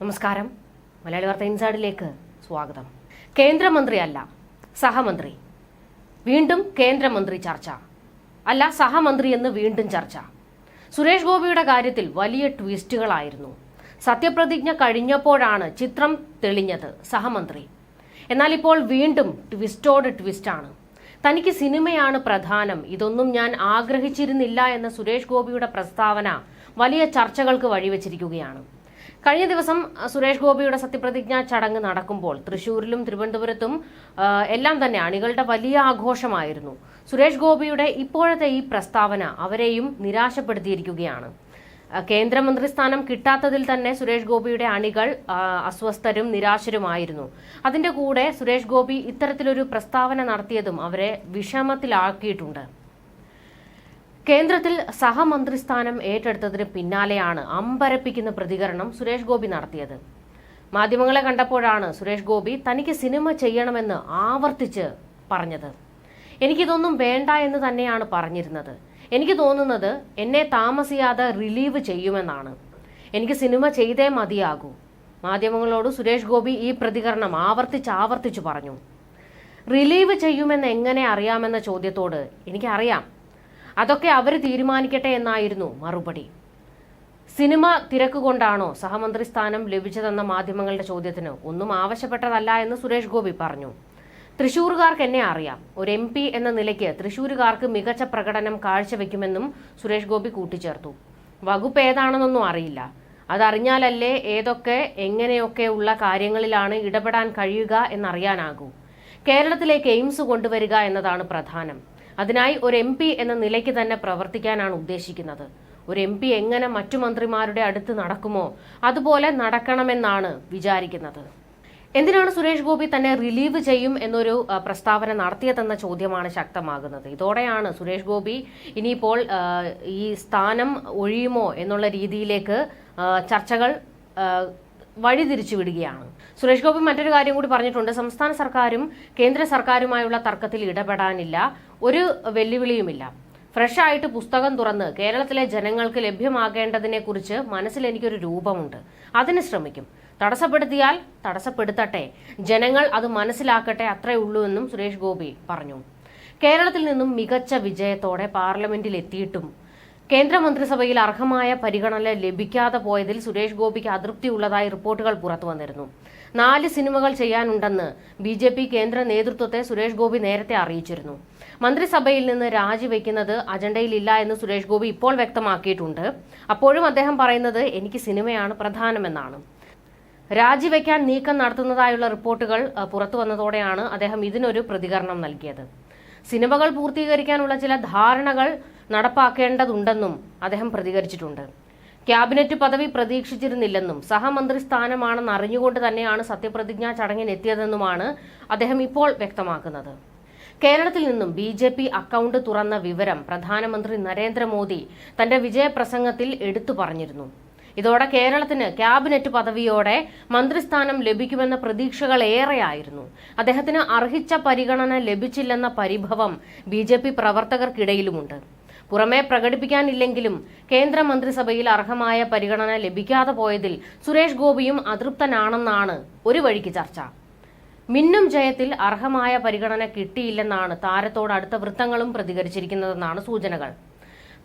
നമസ്കാരം. മലയാളി വാർത്ത ഇൻസൈഡിലേക്ക് സ്വാഗതം. കേന്ദ്രമന്ത്രിയല്ല സഹമന്ത്രി. വീണ്ടും കേന്ദ്രമന്ത്രി ചർച്ച. അല്ല സഹമന്ത്രി എന്ന് വീണ്ടും ചർച്ച. സുരേഷ് ഗോപിയുടെ കാര്യത്തിൽ വലിയ ട്വിസ്റ്റുകളായിരുന്നു. സത്യപ്രതിജ്ഞ കഴിഞ്ഞപ്പോഴാണ് ചിത്രം തെളിഞ്ഞത് സഹമന്ത്രി. എന്നാൽ ഇപ്പോൾ വീണ്ടും ട്വിസ്റ്റോട് ട്വിസ്റ്റാണ്. തനിക്ക് സിനിമയാണ് പ്രധാനം. ഇതൊന്നും ഞാൻ ആഗ്രഹിച്ചിരുന്നില്ല എന്ന സുരേഷ് ഗോപിയുടെ പ്രസ്താവന വലിയ ചർച്ചകൾക്ക് വഴിവെച്ചിരിക്കുകയാണ്. കഴിഞ്ഞ ദിവസം സുരേഷ് ഗോപിയുടെ സത്യപ്രതിജ്ഞാ ചടങ്ങ് നടക്കുമ്പോൾ തൃശൂരിലും തിരുവനന്തപുരത്തും എല്ലാം തന്നെ അണികളുടെ വലിയ ആഘോഷമായിരുന്നു. സുരേഷ് ഗോപിയുടെ ഇപ്പോഴത്തെ ഈ പ്രസ്താവന അവരെയും നിരാശപ്പെടുത്തിയിരിക്കുകയാണ്. കേന്ദ്രമന്ത്രി സ്ഥാനം കിട്ടാത്തതിൽ തന്നെ സുരേഷ് ഗോപിയുടെ അണികൾ അസ്വസ്ഥരും നിരാശരുമായിരുന്നു. അതിന്റെ കൂടെ സുരേഷ് ഗോപി ഇത്തരത്തിലൊരു പ്രസ്താവന നടത്തിയതും അവരെ വിഷമത്തിലാക്കിയിട്ടുണ്ട്. കേന്ദ്രത്തിൽ സഹമന്ത്രി സ്ഥാനം ഏറ്റെടുത്തതിന് പിന്നാലെയാണ് അമ്പരപ്പിക്കുന്ന പ്രതികരണം സുരേഷ് ഗോപി നടത്തിയത്. മാധ്യമങ്ങളെ കണ്ടപ്പോഴാണ് സുരേഷ് ഗോപി തനിക്ക് സിനിമ ചെയ്യണമെന്ന് ആവർത്തിച്ച് പറഞ്ഞത്. എനിക്കിതൊന്നും വേണ്ട എന്ന് തന്നെയാണ് പറഞ്ഞിരുന്നത്. എനിക്ക് തോന്നുന്നത് എന്നെ താമസിയാതെ റിലീവ് ചെയ്യുമെന്നാണ്. എനിക്ക് സിനിമ ചെയ്തേ മതിയാകൂ. മാധ്യമങ്ങളോട് സുരേഷ് ഗോപി ഈ പ്രതികരണം ആവർത്തിച്ച് ആവർത്തിച്ചു പറഞ്ഞു. റിലീവ് ചെയ്യുമെന്ന് എങ്ങനെ അറിയാമെന്ന ചോദ്യത്തോട് എനിക്കറിയാം. അതൊക്കെ അവർ തീരുമാനിക്കട്ടെ എന്നായിരുന്നു മറുപടി. സിനിമ തിരക്ക് കൊണ്ടാണോ സഹമന്ത്രി സ്ഥാനം ലഭിച്ചതെന്ന മാധ്യമങ്ങളുടെ ചോദ്യത്തിന് ഒന്നും ആവശ്യപ്പെട്ടതല്ല എന്ന് സുരേഷ് ഗോപി പറഞ്ഞു. തൃശൂരുകാർക്ക് എന്നെ അറിയാം. ഒരു എം പി എന്ന നിലയ്ക്ക് തൃശൂരുകാർക്ക് മികച്ച പ്രകടനം കാഴ്ചവെക്കുമെന്നും സുരേഷ് ഗോപി കൂട്ടിച്ചേർത്തു. വകുപ്പ് ഏതാണെന്നൊന്നും അറിയില്ല. അതറിഞ്ഞാലല്ലേ ഏതൊക്കെ എങ്ങനെയൊക്കെ ഉള്ള കാര്യങ്ങളിലാണ് ഇടപെടാൻ കഴിയുക എന്നറിയാനാകൂ. കേരളത്തിലേക്ക് എയിംസ് കൊണ്ടുവരിക എന്നതാണ് പ്രധാനം. അതിനായി ഒരു എം എന്ന നിലയ്ക്ക് തന്നെ പ്രവർത്തിക്കാനാണ് ഉദ്ദേശിക്കുന്നത്. ഒരു എം പി എങ്ങനെ മറ്റു മന്ത്രിമാരുടെ അടുത്ത് നടക്കുമോ അതുപോലെ നടക്കണമെന്നാണ് വിചാരിക്കുന്നത്. എന്തിനാണ് സുരേഷ് ഗോപി തന്നെ റിലീവ് ചെയ്യും എന്നൊരു പ്രസ്താവന നടത്തിയതെന്ന ചോദ്യമാണ് ശക്തമാകുന്നത്. ഇതോടെയാണ് സുരേഷ് ഗോപി ഇനിയിപ്പോൾ ഈ സ്ഥാനം ഒഴിയുമോ എന്നുള്ള രീതിയിലേക്ക് ചർച്ചകൾ വഴിതിരിച്ചു വിടുകയാണ്. സുരേഷ് ഗോപി മറ്റൊരു കാര്യം കൂടി പറഞ്ഞിട്ടുണ്ട്. സംസ്ഥാന സർക്കാരും കേന്ദ്ര സർക്കാരുമായുള്ള തർക്കത്തിൽ ഇടപെടാനില്ല. ഒരു വെല്ലുവിളിയുമില്ല. ഫ്രഷ് ആയിട്ട് പുസ്തകം തുറന്ന് കേരളത്തിലെ ജനങ്ങൾക്ക് ലഭ്യമാകേണ്ടതിനെ കുറിച്ച് മനസ്സിൽ എനിക്കൊരു രൂപമുണ്ട്. അതിന് ശ്രമിക്കും. തടസ്സപ്പെടുത്തിയാൽ തടസ്സപ്പെടുത്തട്ടെ. ജനങ്ങൾ അത് മനസ്സിലാക്കട്ടെ അത്രേ ഉള്ളൂ എന്നും സുരേഷ് ഗോപി പറഞ്ഞു. കേരളത്തിൽ നിന്നും മികച്ച വിജയത്തോടെ പാർലമെന്റിൽ എത്തിയിട്ടും കേന്ദ്രമന്ത്രിസഭയിൽ അർഹമായ പരിഗണന ലഭിക്കാതെ പോയതിൽ സുരേഷ് ഗോപിക്ക് അതൃപ്തിയുള്ളതായി റിപ്പോർട്ടുകൾ പുറത്തു വന്നിരുന്നു. നാല് സിനിമകൾ ചെയ്യാനുണ്ടെന്ന് ബി ജെ പി കേന്ദ്ര നേതൃത്വത്തെ സുരേഷ് ഗോപി നേരത്തെ അറിയിച്ചിരുന്നു. മന്ത്രിസഭയിൽ നിന്ന് രാജിവെക്കുന്നത് അജണ്ടയിലില്ല എന്ന് സുരേഷ് ഗോപി ഇപ്പോൾ വ്യക്തമാക്കിയിട്ടുണ്ട്. അപ്പോഴും അദ്ദേഹം പറയുന്നത് എനിക്ക് സിനിമയാണ് പ്രധാനമെന്നാണ്. രാജിവെക്കാൻ നീക്കം നടത്തുന്നതായുള്ള റിപ്പോർട്ടുകൾ പുറത്തു വന്നതോടെയാണ് അദ്ദേഹം ഇതിനൊരു പ്രതികരണം നൽകിയത്. സിനിമകൾ പൂർത്തീകരിക്കാനുള്ള ചില ധാരണകൾ നടപ്പാക്കേണ്ടതുണ്ടെന്നും അദ്ദേഹം പ്രതികരിച്ചിട്ടുണ്ട്. ക്യാബിനറ്റ് പദവി പ്രതീക്ഷിച്ചിരുന്നില്ലെന്നും സഹമന്ത്രി സ്ഥാനമാണെന്ന് അറിഞ്ഞുകൊണ്ട് തന്നെയാണ് സത്യപ്രതിജ്ഞാ ചടങ്ങിനെത്തിയതെന്നുമാണ് അദ്ദേഹം ഇപ്പോൾ വ്യക്തമാക്കുന്നത്. കേരളത്തിൽ നിന്നും ബി ജെ പി അക്കൗണ്ട് തുറന്ന വിവരം പ്രധാനമന്ത്രി നരേന്ദ്രമോദി തന്റെ വിജയപ്രസംഗത്തിൽ എടുത്തു പറഞ്ഞിരുന്നു. ഇതോടെ കേരളത്തിന് ക്യാബിനറ്റ് പദവിയോടെ മന്ത്രിസ്ഥാനം ലഭിക്കുമെന്ന പ്രതീക്ഷകൾ ഏറെയായിരുന്നു. അദ്ദേഹത്തിന് അർഹിച്ച പരിഗണന ലഭിച്ചില്ലെന്ന പരിഭവം ബി പ്രവർത്തകർക്കിടയിലുമുണ്ട്. പുറമെ പ്രകടിപ്പിക്കാനില്ലെങ്കിലും കേന്ദ്ര മന്ത്രിസഭയിൽ അർഹമായ പരിഗണന ലഭിക്കാതെ പോയതിൽ സുരേഷ് ഗോപിയും അതൃപ്തനാണെന്നാണ് ഒരു വഴിക്ക് ചർച്ച. മിന്നും ജയത്തിൽ അർഹമായ പരിഗണന കിട്ടിയില്ലെന്നാണ് താരത്തോട് അടുത്ത വൃത്തങ്ങളും പ്രതികരിച്ചിരിക്കുന്നതെന്നാണ് സൂചനകൾ.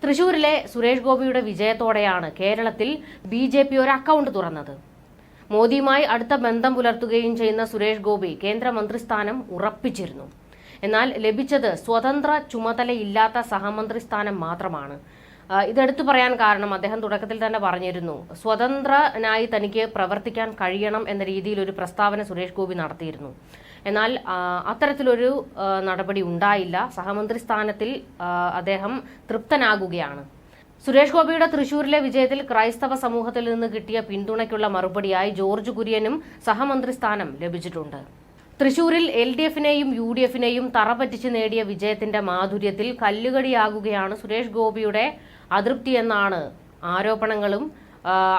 തൃശൂരിലെ സുരേഷ് ഗോപിയുടെ വിജയത്തോടെയാണ് കേരളത്തിൽ ബി ജെ പി ഒരു അക്കൗണ്ട് തുറന്നത്. മോദിയുമായി അടുത്ത ബന്ധം പുലർത്തുകയും ചെയ്യുന്ന സുരേഷ് ഗോപി കേന്ദ്രമന്ത്രിസ്ഥാനം ഉറപ്പിച്ചിരുന്നു. എന്നാൽ ലഭിച്ചത് സ്വതന്ത്ര ചുമതലയില്ലാത്ത സഹമന്ത്രി സ്ഥാനം മാത്രമാണ് ഇതെടുത്തു പറയാൻ കാരണം അദ്ദേഹം തുടക്കത്തിൽ തന്നെ പറഞ്ഞിരുന്നു. സ്വതന്ത്രനായി തനിക്ക് പ്രവർത്തിക്കാൻ കഴിയണം എന്ന രീതിയിൽ ഒരു പ്രസ്താവന സുരേഷ് ഗോപി നടത്തിയിരുന്നു. എന്നാൽ അത്തരത്തിലൊരു നടപടി ഉണ്ടായില്ല. സഹമന്ത്രി സ്ഥാനത്തിൽ അദ്ദേഹം തൃപ്തനാകുകയാണ്. സുരേഷ് ഗോപിയുടെ തൃശൂരിലെ വിജയത്തിൽ ക്രൈസ്തവ സമൂഹത്തിൽ നിന്ന് കിട്ടിയ പിന്തുണയ്ക്കുള്ള മറുപടിയായി ജോർജ് കുര്യനും സഹമന്ത്രി സ്ഥാനം ലഭിച്ചിട്ടുണ്ട്. തൃശൂരിൽ എൽ ഡി എഫിനെയും യു ഡി എഫിനെയും തറപറ്റിച്ച് നേടിയ വിജയത്തിന്റെ മാധുര്യത്തിൽ കല്ലുകടിയാകുകയാണ് സുരേഷ് ഗോപിയുടെ അതൃപ്തി എന്നാണ് ആരോപണങ്ങളും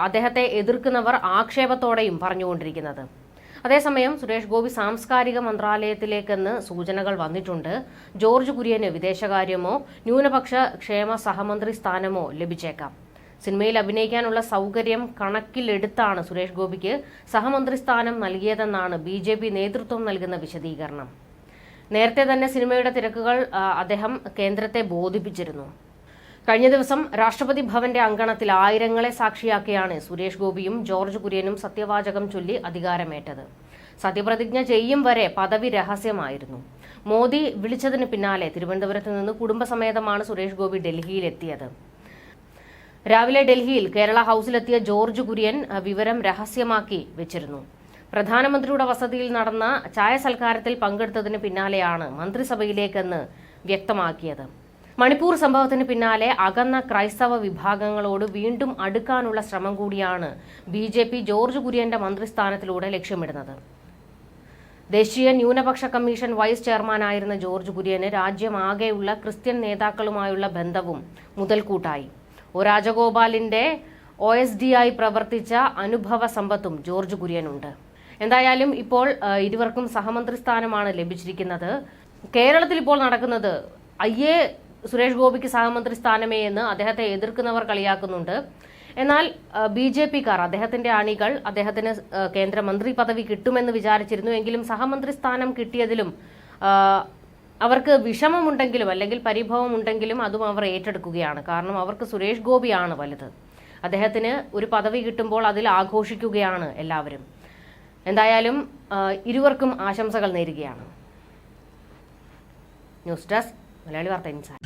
അദ്ദേഹത്തെ എതിർക്കുന്നവർ ആക്ഷേപത്തോടെയും പറഞ്ഞുകൊണ്ടിരിക്കുന്നത്. അതേസമയം സുരേഷ് ഗോപി സാംസ്കാരിക മന്ത്രാലയത്തിലേക്കെന്ന് സൂചനകൾ വന്നിട്ടുണ്ട്. ജോർജ് കുര്യന് വിദേശകാര്യമോ ന്യൂനപക്ഷ ക്ഷേമ സഹമന്ത്രി സ്ഥാനമോ ലഭിച്ചേക്കാം. സിനിമയിൽ അഭിനയിക്കാനുള്ള സൗകര്യം കണക്കിലെടുത്താണ് സുരേഷ് ഗോപിക്ക് സഹമന്ത്രി സ്ഥാനം നൽകിയതെന്നാണ് ബി ജെ പി നേതൃത്വം നൽകുന്ന വിശദീകരണം. നേരത്തെ തന്നെ സിനിമയുടെ തിരക്കുകൾ അദ്ദേഹം കേന്ദ്രത്തെ ബോധിപ്പിച്ചിരുന്നു. കഴിഞ്ഞ ദിവസം രാഷ്ട്രപതി ഭവന്റെ അങ്കണത്തിൽ ആയിരങ്ങളെ സാക്ഷിയാക്കിയാണ് സുരേഷ് ഗോപിയും ജോർജ് കുര്യനും സത്യവാചകം ചൊല്ലി അധികാരമേറ്റത്. സത്യപ്രതിജ്ഞ ചെയ്യും വരെ പദവി രഹസ്യമായിരുന്നു. മോദി വിളിച്ചതിന് പിന്നാലെ തിരുവനന്തപുരത്ത് നിന്ന് കുടുംബസമേതമാണ് സുരേഷ് ഗോപി ഡൽഹിയിലെത്തിയത്. രാവിലെ ഡൽഹിയിൽ കേരള ഹൌസിലെത്തിയ ജോർജ് കുര്യൻ വിവരം രഹസ്യമാക്കി വെച്ചിരുന്നു. പ്രധാനമന്ത്രിയുടെ വസതിയിൽ നടന്ന ചായ സൽക്കാരത്തിൽ പങ്കെടുത്തതിന് പിന്നാലെയാണ് മന്ത്രിസഭയിലേക്കെന്ന് വ്യക്തമാക്കിയത്. മണിപ്പൂർ സംഭവത്തിന് പിന്നാലെ അകന്ന ക്രൈസ്തവ വിഭാഗങ്ങളോട് വീണ്ടും അടുക്കാനുള്ള ശ്രമം കൂടിയാണ് ബി ജെ പി ജോർജ് കുര്യന്റെ മന്ത്രിസ്ഥാനത്തിലൂടെ ലക്ഷ്യമിടുന്നത്. ദേശീയ ന്യൂനപക്ഷ കമ്മീഷൻ വൈസ് ചെയർമാനായിരുന്ന ജോർജ് കുര്യന് രാജ്യമാകെയുള്ള ക്രിസ്ത്യൻ നേതാക്കളുമായുള്ള ബന്ധവും മുതൽക്കൂട്ടായി. ഒ രാജഗോപാലിന്റെ ഒ എസ് ഡി ആയി പ്രവർത്തിച്ച അനുഭവ സമ്പത്തും ജോർജ് കുര്യനുണ്ട്. എന്തായാലും ഇപ്പോൾ ഇരുവർക്കും സഹമന്ത്രി സ്ഥാനമാണ് ലഭിച്ചിരിക്കുന്നത്. കേരളത്തിൽ ഇപ്പോൾ നടക്കുന്നത് ഐ എ സുരേഷ് ഗോപിക്ക് സഹമന്ത്രി സ്ഥാനമേ എന്ന് അദ്ദേഹത്തെ എതിർക്കുന്നവർ കളിയാക്കുന്നുണ്ട്. എന്നാൽ ബി ജെ പിക്കാർ അദ്ദേഹത്തിന്റെ അണികൾ അദ്ദേഹത്തിന് കേന്ദ്രമന്ത്രി പദവി കിട്ടുമെന്ന് വിചാരിച്ചിരുന്നു. എങ്കിലും സഹമന്ത്രി സ്ഥാനം കിട്ടിയതിലും അവർക്ക് വിഷമമുണ്ടെങ്കിലും അല്ലെങ്കിൽ പരിഭവം ഉണ്ടെങ്കിലും അതും അവർ ഏറ്റെടുക്കുകയാണ്. കാരണം അവർക്ക് സുരേഷ് ഗോപിയാണ് വലുത്. അദ്ദേഹത്തിന് ഒരു പദവി കിട്ടുമ്പോൾ അതിൽ ആഘോഷിക്കുകയാണ് എല്ലാവരും. എന്തായാലും ഇരുവർക്കും ആശംസകൾ നേരുകയാണ്. ന്യൂസ് ഡെസ്ക് മലയാളി വാർത്ത ഇൻസൈറ്റ്